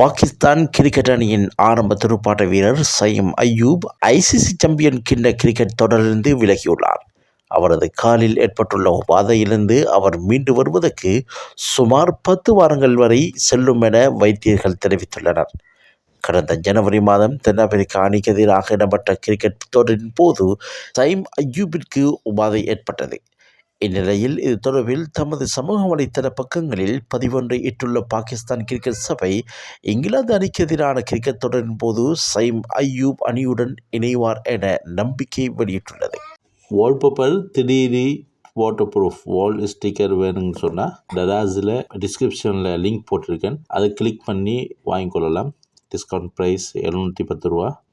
Pakistan cricket அணியின் ஆரம்ப துடுப்பாட்ட வீரர் சயீம் அய்யூப் ஐசிசி சாம்பியன் கிண்ண கிரிக்கெட் தொடரிலிருந்து விலகியுள்ளார். அவரது காலில் ஏற்பட்டுள்ள உபாதையிலிருந்து அவர் மீண்டு வருவதற்கு சுமார் பத்து வாரங்கள் வரை செல்லும் என வைத்தியர்கள் தெரிவித்துள்ளனர். கடந்த ஜனவரி மாதம் தென்னாப்பிரிக்க அணிக்கு எதிராக இடம்பெற்ற கிரிக்கெட் தொடரின் போது சைம் அய்யூபிற்கு உபாதை ஏற்பட்டது. இந்நிலையில் இது தொடர்பில் தமது சமூக வலைத்தள பக்கங்களில் பதிவொன்றை இட்டுள்ள பாகிஸ்தான் கிரிக்கெட் சபை இங்கிலாந்து அணிக்கு எதிரான கிரிக்கெட் தொடரின் போது சைம் ஐயூப் அணியுடன் இணைவார் என நம்பிக்கை வெளியிட்டுள்ளது. வால்பேப்பர் திடீரி வாட்டர் ப்ரூஃப் வால் ஸ்டிக்கர் வேணும்னு சொன்னால் டராஸில் டிஸ்கிரிப்ஷனில் லிங்க் போட்டிருக்கேன். அதை கிளிக் பண்ணி வாங்கிக்கொள்ளலாம். டிஸ்கவுண்ட் ப்ரைஸ் எழுநூற்றி பத்து ரூபா.